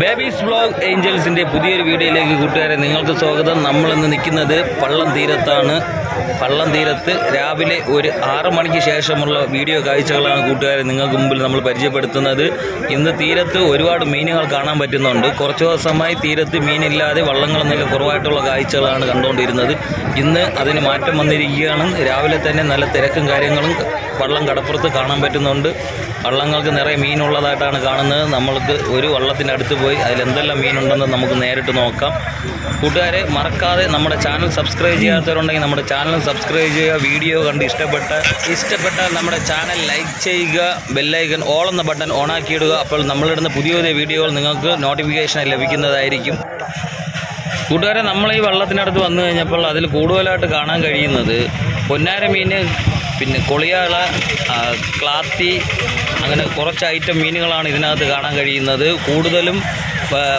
Babies blog ഏഞ്ചൽസിന്റെ പുതിയൊരു വീഡിയോയിലേക്ക് കൂട്ടുകാരെ നിങ്ങൾക്ക് സ്വാഗതം. നമ്മളിന്ന് നിൽക്കുന്നത് പള്ളം തീരത്താണ്. പള്ളം തീരത്ത് രാവിലെ ഒരു ആറ് മണിക്ക് ശേഷമുള്ള വീഡിയോ കാഴ്ചകളാണ് കൂട്ടുകാരെ നിങ്ങൾക്ക് മുമ്പിൽ നമ്മൾ പരിചയപ്പെടുത്തുന്നത്. ഇന്ന് തീരത്ത് ഒരുപാട് മീനുകൾ കാണാൻ പറ്റുന്നുണ്ട്. കുറച്ച് ദിവസമായി തീരത്ത് മീനില്ലാതെ വള്ളങ്ങൾ നല്ല കുറവായിട്ടുള്ള കാഴ്ചകളാണ് കണ്ടുകൊണ്ടിരുന്നത്. ഇന്ന് അതിന് മാറ്റം വന്നിരിക്കുകയാണ്. രാവിലെ തന്നെ നല്ല തിരക്കും കാര്യങ്ങളും വള്ളം കടപ്പുറത്ത് കാണാൻ പറ്റുന്നുണ്ട്. വള്ളങ്ങൾക്ക് നിറയെ മീനുള്ളതായിട്ടാണ് കാണുന്നത്. നമ്മൾക്ക് ഒരു വള്ളത്തിനടുത്ത് പോയി. അതിൽ എന്തെല്ലാം മീനുണ്ടെന്ന് നമുക്ക് നേരിട്ട് നോക്കാം. കൂട്ടുകാരെ മറക്കാതെ നമ്മുടെ ചാനൽ സബ്സ്ക്രൈബ് ചെയ്യാത്തവരുണ്ടെങ്കിൽ നമ്മുടെ ചാനൽ സബ്സ്ക്രൈബ് ചെയ്യുക. വീഡിയോ കണ്ട് ഇഷ്ടപ്പെട്ട ഇഷ്ടപ്പെട്ടാൽ നമ്മുടെ ചാനൽ ലൈക്ക് ചെയ്യുക. ബെല്ലൈക്കൻ ഓൾ എന്ന ബട്ടൺ ഓണാക്കിയിടുക അപ്പോൾ നമ്മളിടുന്ന പുതിയ പുതിയ വീഡിയോകൾ നിങ്ങൾക്ക് നോട്ടിഫിക്കേഷൻ ലഭിക്കുന്നതായിരിക്കും. കൂട്ടുകാരെ നമ്മൾ ഈ വള്ളത്തിനടുത്ത് വന്നു കഴിഞ്ഞപ്പോൾ അതിൽ കൂടുതലായിട്ട് കാണാൻ കഴിയുന്നത് പൊന്നാര മീൻ പിന്നെ കൊളിയാള ക്ലാത്തി അങ്ങനെ കുറച്ച് ഐറ്റം മീനുകളാണ് ഇതിനകത്ത് കാണാൻ കഴിയുന്നത്. കൂടുതലും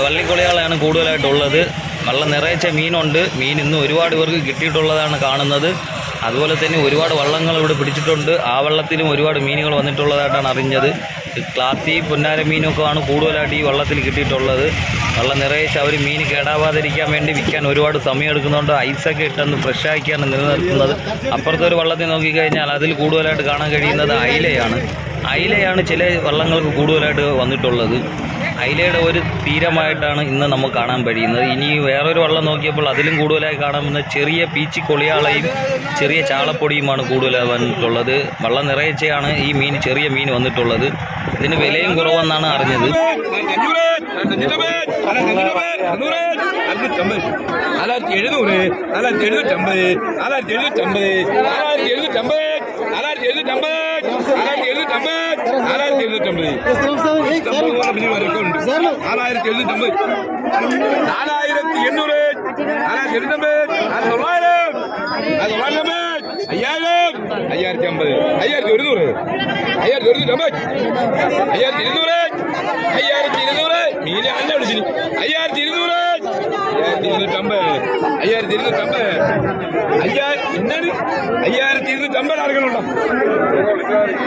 വള്ളിക്കുളികളാണ് കൂടുതലായിട്ടുള്ളത്. വള്ളം നിറയച്ച മീനുണ്ട്. മീൻ ഇന്ന് ഒരുപാട് പേർക്ക് കിട്ടിയിട്ടുള്ളതാണ് കാണുന്നത്. അതുപോലെ തന്നെ ഒരുപാട് വള്ളങ്ങൾ ഇവിടെ പിടിച്ചിട്ടുണ്ട്. ആ വള്ളത്തിലും ഒരുപാട് മീനുകൾ വന്നിട്ടുള്ളതായിട്ടാണ് അറിഞ്ഞത്. ക്ലാത്തി പൊന്നാര മീനൊക്കെയാണ് കൂടുതലായിട്ട് ഈ വള്ളത്തിൽ കിട്ടിയിട്ടുള്ളത്. വള്ളം നിറയിച്ച് അവർ മീൻ കേടാവാതിരിക്കാൻ വേണ്ടി വിൽക്കാൻ ഒരുപാട് സമയം എടുക്കുന്നുണ്ട്. ഐസൊക്കെ ഇട്ടൊന്ന് ഫ്രഷാക്കിയാണ് നിലനിർത്തുന്നത്. അപ്പുറത്തെ ഒരു വള്ളത്തിൽ നോക്കിക്കഴിഞ്ഞാൽ അതിൽ കൂടുതലായിട്ട് കാണാൻ കഴിയുന്നത് അയിലയാണ്. അയിലയാണ് ചില വള്ളങ്ങൾക്ക് കൂടുതലായിട്ട് വന്നിട്ടുള്ളത് അയിലയുടെ ഒരു തീരമായിട്ടാണ് ഇന്ന് നമുക്ക് കാണാൻ കഴിയുന്നത് ഇനി വേറൊരു വള്ളം നോക്കിയപ്പോൾ അതിലും കൂടുതലായി കാണാമെന്ന ചെറിയ പീച്ചി കൊളിയാളയും ചെറിയ ചാളപ്പൊടിയുമാണ് കൂടുതലായി വന്നിട്ടുള്ളത് വള്ളം നിറയച്ചയാണ് ഈ മീൻ ചെറിയ മീൻ വന്നിട്ടുള്ളത് ഇതിന് വിലയും കുറവെന്നാണ് അറിഞ്ഞത് എഴുന്നൂറ് നാലായിരത്തി എഴുന്നൂറ്റമ്പത് നാലായിരത്തി എഴുന്നൂറ്റമ്പത് നാലായിരത്തി എഴുന്നൂറ്റമ്പത് നാലായിരത്തി എഴുന്നൂറ്റമ്പത് നാലായിരത്തി എഴുന്നൂറ്റമ്പത് നാലായിരത്തി എഴുന്നൂറ്റമ്പത് വരെയൊക്കെ ഉണ്ട് നാലായിരത്തി എഴുന്നൂറ്റമ്പത് നാലായിരത്തി എണ്ണൂറ് നാലായിരത്തി എഴുന്നൂറ്റമ്പത് നാലായിരത്തി തൊള്ളായിരം നാലായിരത്തി തൊള്ളായിരത്തി അയ്യായിരം അയ്യായിരത്തി അമ്പത് അയ്യായിരത്തി ഒരുന്നൂറ് അയ്യായിരത്തി ഒരുന്നൂറ്റമ്പത് അയ്യായിരത്തി ഇരുന്നൂറ് അയ്യായിരത്തി ഇരുന്നൂറ് അല്ല വിളിച്ചിന് അയ്യായിരത്തി ഇരുന്നൂറ് അയ്യായിരത്തി ഇരുന്നൂറ്റമ്പത് അയ്യായിരത്തി ഇരുന്നൂറ്റമ്പത് അയ്യായിരം എന്താണ് അയ്യായിരത്തി ഇരുന്നൂറ്റമ്പത് ആളുകളുണ്ടോ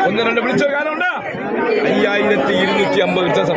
ഒന്ന് രണ്ട് വിളിച്ച കാലമുണ്ടോ അയ്യായിരത്തി ഇരുന്നൂറ്റി അമ്പത് വ്യത്യാസം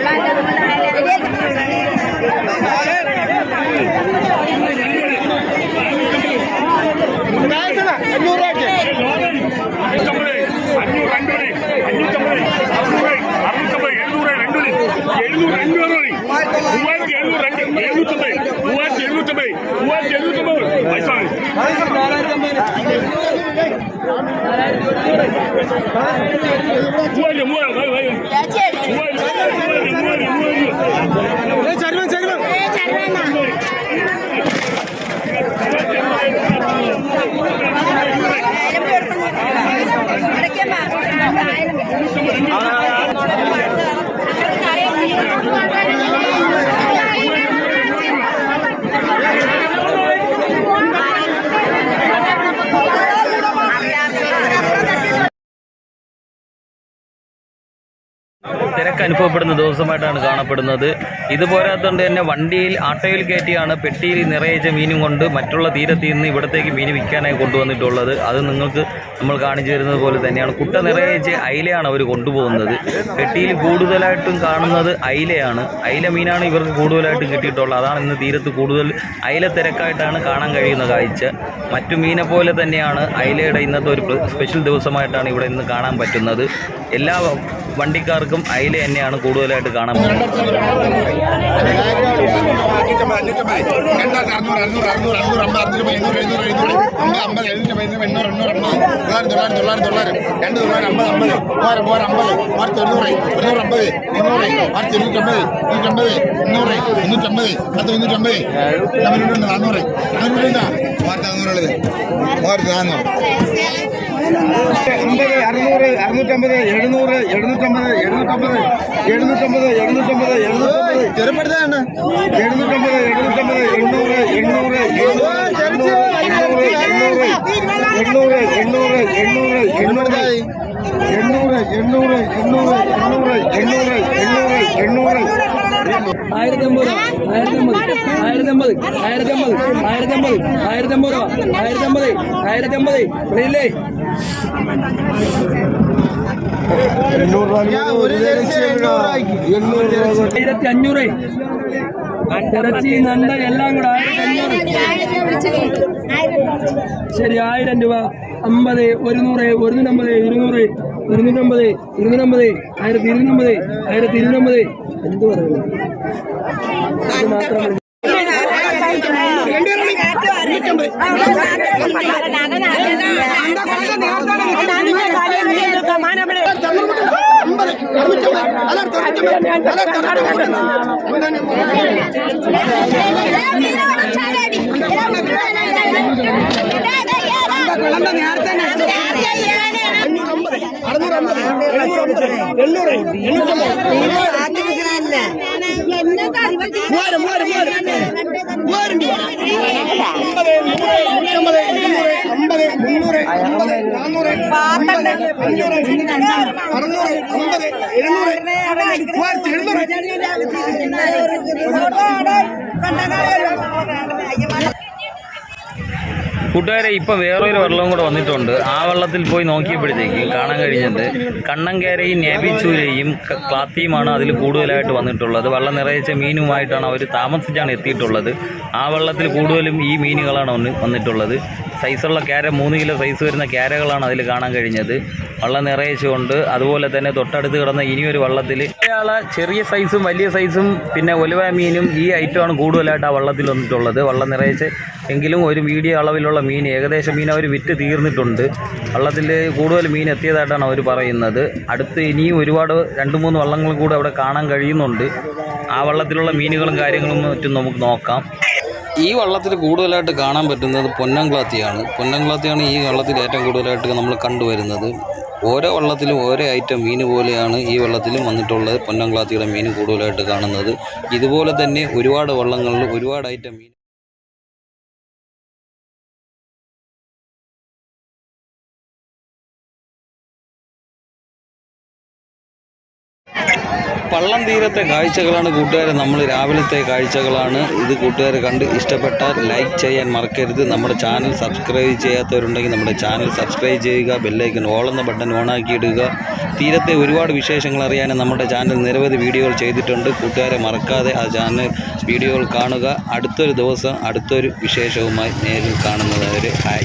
അഞ്ഞൂറ് രൂപ കൂട്ട് വെച്ചത് അഞ്ഞൂറ് രൂപ അമ്പത് അമ്പത് അമ്പത് അഞ്ഞൂറ് അഞ്ഞൂറ് രൂപ അമ്പത് അമ്പത് രൂപ അഞ്ഞൂറ്റമ്പത് പിടിക്ക് പിടിക്ക് പിടിക്ക് അവിടെ തിരക്ക് അനുഭവപ്പെടുന്ന ദിവസമായിട്ടാണ് കാണപ്പെടുന്നത്. ഇത് പോരാത്തതുകൊണ്ട് തന്നെ വണ്ടിയിൽ ആട്ടയിൽ കയറ്റിയാണ് പെട്ടിയിൽ നിറയിച്ച മീനും കൊണ്ട് മറ്റുള്ള തീരത്ത് നിന്ന് ഇവിടത്തേക്ക് മീൻ വിൽക്കാനായി കൊണ്ടുവന്നിട്ടുള്ളത്. അത് നിങ്ങൾക്ക് നമ്മൾ കാണിച്ചു തരുന്നത് പോലെ തന്നെയാണ്. കുട്ട നിറയിച്ച് അയിലയാണ് അവർ കൊണ്ടുപോകുന്നത്. പെട്ടിയിൽ കൂടുതലായിട്ടും കാണുന്നത് അയിലയാണ്. അയില മീനാണ് ഇവർക്ക് കൂടുതലായിട്ടും കിട്ടിയിട്ടുള്ളത്. അതാണ് ഇന്ന് തീരത്ത് കൂടുതൽ അയില തിരക്കായിട്ടാണ് കാണാൻ കഴിയുന്ന കാഴ്ച. മറ്റു മീനെ പോലെ തന്നെയാണ് അയിലയുടെ ഇന്നത്തെ ഒരു സ്പെഷ്യൽ ദിവസമായിട്ടാണ് ഇവിടെ ഇന്ന് കാണാൻ പറ്റുന്നത്. എല്ലാ വണ്ടിക്കാർക്കും അയില തന്നെയാണ് കൂടുതലായിട്ട് കാണാൻ മൂവായിരത്തി അമ്പത് അറുന്നൂറ് അറുന്നൂറ്റമ്പത് എഴുന്നൂറ് എഴുന്നൂറ്റമ്പത് എഴുന്നൂറ്റമ്പത് എഴുന്നൂറ്റമ്പത് എഴുന്നൂറ്റമ്പത് എഴുന്നൂറ്റമ്പത് ചെറുപ്പെടുത്താണ് എഴുന്നൂറ്റമ്പത് എഴുന്നൂറ്റമ്പത് എണ്ണൂറ് എണ്ണൂറ് എണ്ണൂറ് എണ്ണൂറ് എണ്ണൂറ് എണ്ണൂറ് എണ്ണൂറ് എണ്ണൂറ് എണ്ണൂറ് എണ്ണൂറ് എണ്ണൂറ് എണ്ണൂറ് എണ്ണൂറ് എണ്ണൂറ് എണ്ണൂറ് ആയിരത്തമ്പത് ആയിരത്തമ്പത് ആയിരത്തമ്പത് ആയിരത്തമ്പത് ആയിരത്തമ്പത് ആയിരത്തമ്പത് ആയിരത്തമ്പത് ആയിരത്തി അമ്പത് നന്ദ എല്ലാം ശരി ആയിരം രൂപ. അമ്പത് ഒരുന്നൂറ് ഒരുന്നൂറ്റമ്പത് ഇരുന്നൂറ് ഇരുന്നൂറ്റമ്പത് ഇരുന്നൂറ്റമ്പത് ആയിരത്തി ഇരുന്നൂറ്റമ്പത് ആയിരത്തി ഇരുന്നൂറ്റമ്പത് എന്ത് പറയുന്നു നേരത്തെ അറുന്നൂറ് അമ്പത് എണ്ണൂറ് എണ്ണൂറ് എണ്ണൂറ്റമ്പത് മൂവായിരം മൂവായിരം മൂവായിരം കൂട്ടുകാരെ ഇപ്പം വേറൊരു വെള്ളവും കൂടെ വന്നിട്ടുണ്ട്. ആ വെള്ളത്തിൽ പോയി നോക്കിയപ്പോഴത്തേക്ക് കാണാൻ കഴിഞ്ഞത് കണ്ണങ്കരയും നേബിച്ചൂരയും ക്ലാത്തിയുമാണ് അതിൽ കൂടുതലായിട്ട് വന്നിട്ടുള്ളത്. വെള്ളം നിറയിച്ച മീനുമായിട്ടാണ് അവർ താമസിച്ചാണ് എത്തിയിട്ടുള്ളത്. ആ വെള്ളത്തിൽ കൂടുതലും ഈ മീനുകളാണ് വന്നിട്ടുള്ളത്. സൈസുള്ള ക്യാര മൂന്ന് കിലോ സൈസ് വരുന്ന ക്യാരകളാണ് അതിൽ കാണാൻ കഴിഞ്ഞത്. വള്ളം നിറയിച്ചുകൊണ്ട് അതുപോലെ തന്നെ തൊട്ടടുത്ത് കിടന്ന ഇനിയൊരു വള്ളത്തിൽ ഇയാളെ ചെറിയ സൈസും വലിയ സൈസും പിന്നെ ഒലുവ മീനും ഈ ഐറ്റമാണ് കൂടുതലായിട്ട് ആ വള്ളത്തിൽ വന്നിട്ടുള്ളത്. വള്ളം നിറയിച്ച് എങ്കിലും ഒരു മീഡിയ അളവിലുള്ള മീൻ ഏകദേശം മീൻ അവർ വിറ്റ് തീർന്നിട്ടുണ്ട്. വള്ളത്തിൽ കൂടുതൽ മീൻ എത്തിയതായിട്ടാണ് അവർ പറയുന്നത്. അടുത്ത് ഇനിയും ഒരുപാട് രണ്ട് മൂന്ന് വള്ളങ്ങൾ കൂടെ അവിടെ കാണാൻ കഴിയുന്നുണ്ട്. ആ വള്ളത്തിലുള്ള മീനുകളും കാര്യങ്ങളും മറ്റും നമുക്ക് നോക്കാം. ഈ വള്ളത്തിൽ കൂടുതലായിട്ട് കാണാൻ പറ്റുന്നത് പൊന്നംക്ലാത്തിയാണ് പൊന്നംക്ലാത്തിയാണ് ഈ വള്ളത്തിൽ ഏറ്റവും കൂടുതലായിട്ട് നമ്മൾ കണ്ടുവരുന്നത്. ഓരോ വള്ളത്തിലും ഓരോ ഐറ്റം മീൻ പോലെയാണ് ഈ വള്ളത്തിലും വന്നിട്ടുള്ളത്. പൊന്നംക്ലാത്തിയുടെ മീൻ കൂടുതലായിട്ട് കാണുന്നത്. ഇതുപോലെ തന്നെ ഒരുപാട് വള്ളങ്ങളിൽ ഒരുപാട് ഐറ്റം മീൻ പള്ളം തീരത്തെ കാഴ്ചകളാണ് കൂട്ടുകാരെ. നമ്മൾ രാവിലത്തെ കാഴ്ചകളാണ് ഇത് കൂട്ടുകാർ കണ്ട് ഇഷ്ടപ്പെട്ടാൽ ലൈക്ക് ചെയ്യാൻ മറക്കരുത്. നമ്മുടെ ചാനൽ സബ്സ്ക്രൈബ് ചെയ്യാത്തവരുണ്ടെങ്കിൽ നമ്മുടെ ചാനൽ സബ്സ്ക്രൈബ് ചെയ്യുക ബെല്ലൈക്കൻ ഓൾ എന്ന ബട്ടൺ ഓണാക്കി ഇടുക. തീരത്തെ ഒരുപാട് വിശേഷങ്ങൾ അറിയാനും നമ്മുടെ ചാനൽ നിരവധി വീഡിയോകൾ ചെയ്തിട്ടുണ്ട്. കൂട്ടുകാരെ മറക്കാതെ ആ ചാനൽ വീഡിയോകൾ കാണുക. അടുത്തൊരു ദിവസം അടുത്തൊരു വിശേഷവുമായി നേരിൽ കാണുന്നവരെ ഹായ്